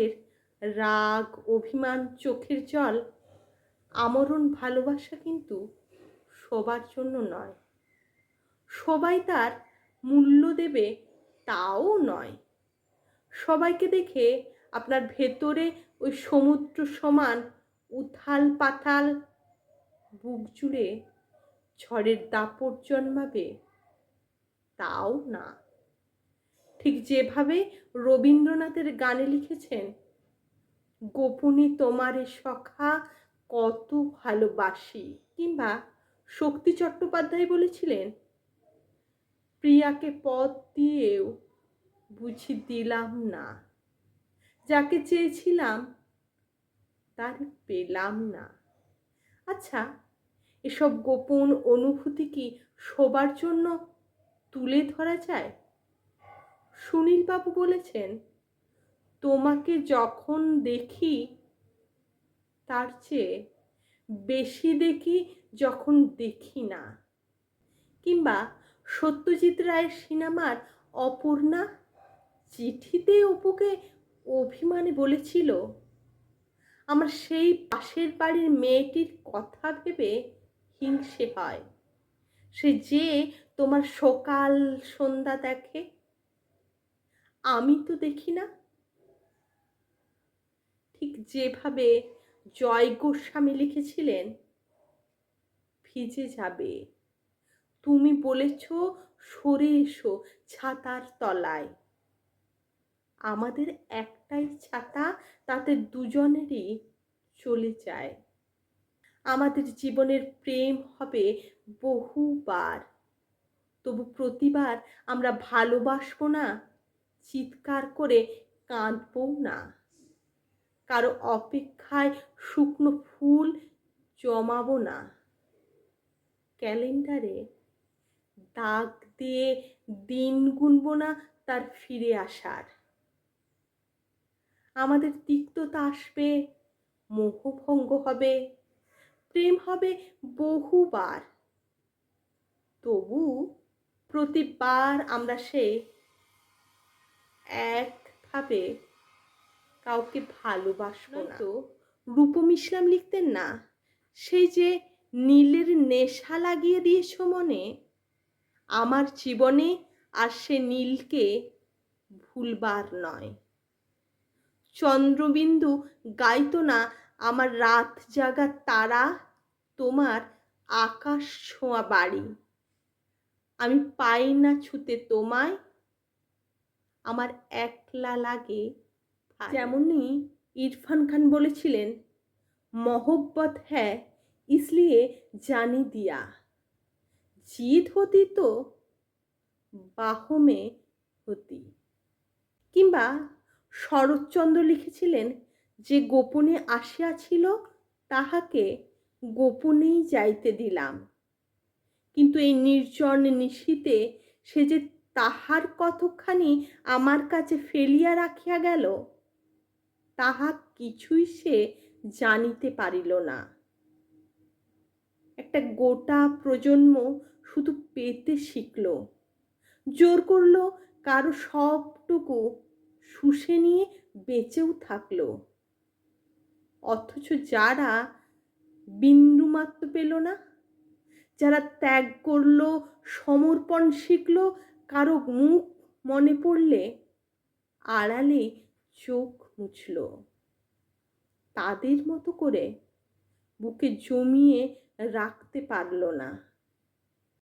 আমাদের রাগ, অভিমান, চোখের জল, আমরণ, ভালোবাসা কিন্তু সবার জন্য নয়। সবাই তার মূল্য দেবে তাও নয়। সবাইকে দেখে আপনার ভেতরে ওই সমুদ্র সমান উথাল পাতাল বুক জুড়ে ঝড়ের দাপট জন্মাবে তাও না। ঠিক যেভাবে রবীন্দ্রনাথের গানে লিখেছেন, গোপনে তোমারে সখা কত ভালোবাসি। কিংবা শক্তি চট্টোপাধ্যায় বলেছিলেন, প্রিয়াকে পথ দিয়েও বুঝি দিলাম না। যাকে চেয়েছিলাম তার পেলাম না। আচ্ছা এসব গোপন অনুভূতি কি সবার জন্য তুলে ধরা যায়? সুনীলবাবু বলেছেন, তোমাকে যখন দেখি, তার চেয়ে বেশি দেখি যখন দেখি না। কিংবা সত্যজিৎ রায়ের সিনেমার অপর্ণা চিঠিতে অপুকে অভিমানে বলেছিল, আমার সেই পাশের বাড়ির মেয়েটির কথা ভেবে হিংসে হয়। সে যে তোমার সকাল সন্ধ্যা দেখে আমি তো দেখি না। ঠিক যেভাবে জয় গোস্বামী লিখেছিলেন, ভিজে যাবে। তুমি বলেছ, সরে এসো ছাতার তলায়। আমাদের একটাই ছাতা, তাতে দুজনেরই চলে যায়। আমাদের জীবনের প্রেম হবে বহুবার। তবু প্রতিবার আমরা ভালোবাসবো না? চিৎকার করে কাঁদবও না। কারও অপেক্ষায় শুকনো ফুল জমাবো না। ক্যালেন্ডারে দাগ দিয়ে দিন গুনবো না তার ফিরে আসার। আমাদের তিক্ততা আসবে, মোহভঙ্গ হবে, প্রেম হবে বহুবার। তবু প্রতিবার আমরা সে একভাবে কাউকে ভালোবাসবো না তো রূপম ইসলাম লিখতেন না। সেই যে নীলের নেশা লাগিয়ে দিয়েছ মনে আমার জীবনে আর সে নীলকে ভুলবার নয়। চন্দ্রবিন্দু গাইতো না আমার রাত জাগা তারা তোমার আকাশ ছোঁয়া বাড়ি। আমি পাই না ছুতে তোমায় আমার একলা লাগে যেমনই ইরফান খান বলেছিলেন मोहब्बत है इसलिए জানি দিয়া জিদ হতি তো বাহো মে হতি কিংবা শরৎচন্দ্র লিখেছিলেন যে গোপনে আসিয়াছিল তাহাকে গোপনেই যাইতে দিলাম কিন্তু এই নির্জন নিশীতে সে যে তাহার কতখানি আমার কাছে ফেলিয়া রাখিয়া গেল, তাহা কিছুই সে জানিতে পারিল না। একটা গোটা প্রজন্ম শুধু পেতে শিখল, জোর করল কারও সবটুকু শুষে নিয়ে বেঁচেও থাকল, অথচ যারা বিন্দুমাত্র পেল না, যারা ত্যাগ করল, সমর্পণ শিখল কারও মুখ মনে পড়লে আড়ালে চোখ মুছল। তাদের মতো করে বুকে জমিয়ে রাখতে পারল না।